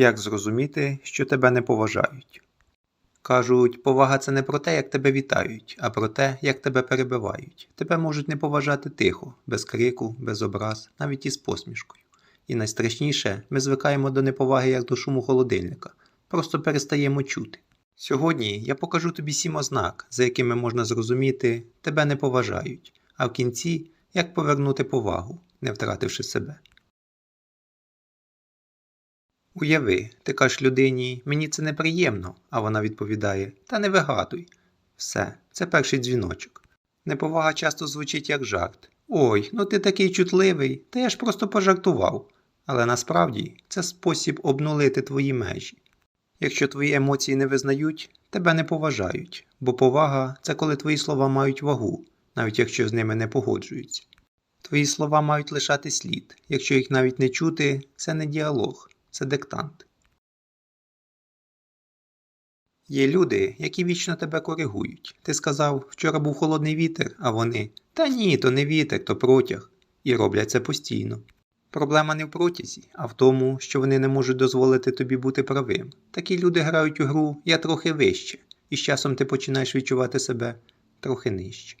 Як зрозуміти, що тебе не поважають? Кажуть, повага це не про те, як тебе вітають, а про те, як тебе перебивають. Тебе можуть не поважати тихо, без крику, без образ, навіть із посмішкою. І найстрашніше, ми звикаємо до неповаги як до шуму холодильника, просто перестаємо чути. Сьогодні я покажу тобі сім ознак, за якими можна зрозуміти, тебе не поважають, а в кінці як повернути повагу, не втративши себе. Уяви, ти кажеш людині, мені це неприємно, а вона відповідає, та не вигадуй. Все, це перший дзвіночок. Неповага часто звучить як жарт. Ой, ну ти такий чутливий, та я ж просто пожартував. Але насправді це спосіб обнулити твої межі. Якщо твої емоції не визнають, тебе не поважають, бо повага це коли твої слова мають вагу, навіть якщо з ними не погоджуються. Твої слова мають лишати слід, якщо їх навіть не чути, це не діалог, це диктант. Є люди, які вічно тебе коригують. Ти сказав, вчора був холодний вітер, а вони Та ні, то не вітер, то протяг. І роблять це постійно. Проблема не в протязі, а в тому, що вони не можуть дозволити тобі бути правим. Такі люди грають у гру я трохи вище, і з часом ти починаєш відчувати себе трохи нижче.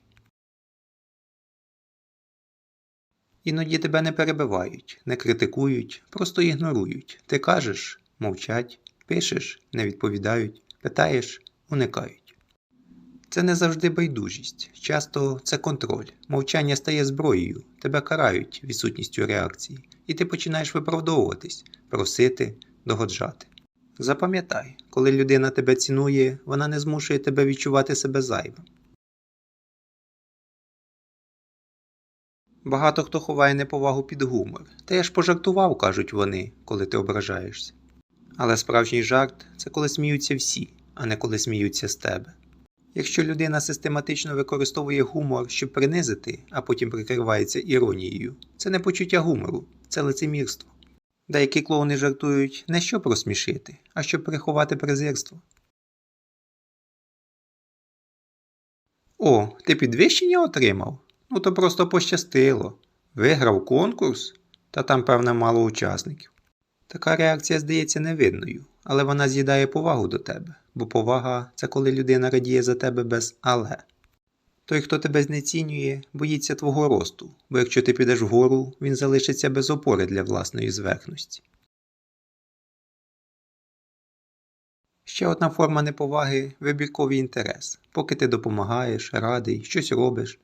Іноді тебе не перебивають, не критикують, просто ігнорують. Ти кажеш мовчать, пишеш не відповідають, питаєш уникають. Це не завжди байдужість, часто це контроль. Мовчання стає зброєю, тебе карають відсутністю реакції, і ти починаєш виправдовуватись, просити, догоджати. Запам'ятай, коли людина тебе цінує, вона не змушує тебе відчувати себе зайвим. Багато хто ховає неповагу під гумор. Та я ж пожартував, кажуть вони, коли ти ображаєшся. Але справжній жарт це коли сміються всі, а не коли сміються з тебе. Якщо людина систематично використовує гумор, щоб принизити, а потім прикривається іронією, це не почуття гумору, це лицемірство. Деякі клоуни жартують не щоб розсмішити, а щоб приховати презирство. О, ти підвищення отримав? Ну то просто пощастило. Виграв конкурс, та там, певно, мало учасників. Така реакція здається невинною, але вона з'їдає повагу до тебе, бо повага це коли людина радіє за тебе без але. Той, хто тебе знецінює, боїться твого росту, бо якщо ти підеш вгору, він залишиться без опори для власної зверхності. Ще одна форма неповаги вибірковий інтерес. Поки ти допомагаєш, радий, щось робиш,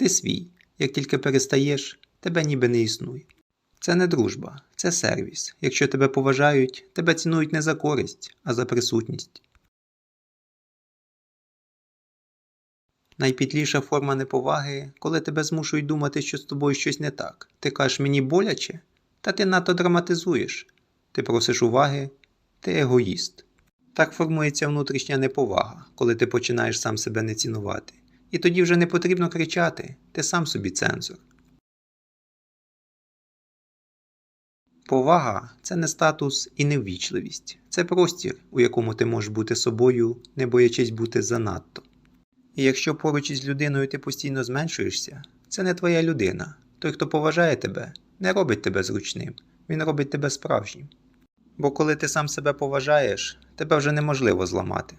ти свій. Як тільки перестаєш, тебе ніби не існує. Це не дружба, це сервіс. Якщо тебе поважають, тебе цінують не за користь, а за присутність. Найпітліша форма неповаги, коли тебе змушують думати, що з тобою щось не так. Ти кажеш мені боляче, та ти надто драматизуєш. Ти просиш уваги, ти егоїст. Так формується внутрішня неповага, коли ти починаєш сам себе не цінувати. І тоді вже не потрібно кричати, ти сам собі цензор. Повага це не статус і не ввічливість, це простір, у якому ти можеш бути собою, не боячись бути занадто. І якщо поруч із людиною ти постійно зменшуєшся, це не твоя людина. Той, хто поважає тебе, не робить тебе зручним, він робить тебе справжнім. Бо коли ти сам себе поважаєш, тебе вже неможливо зламати.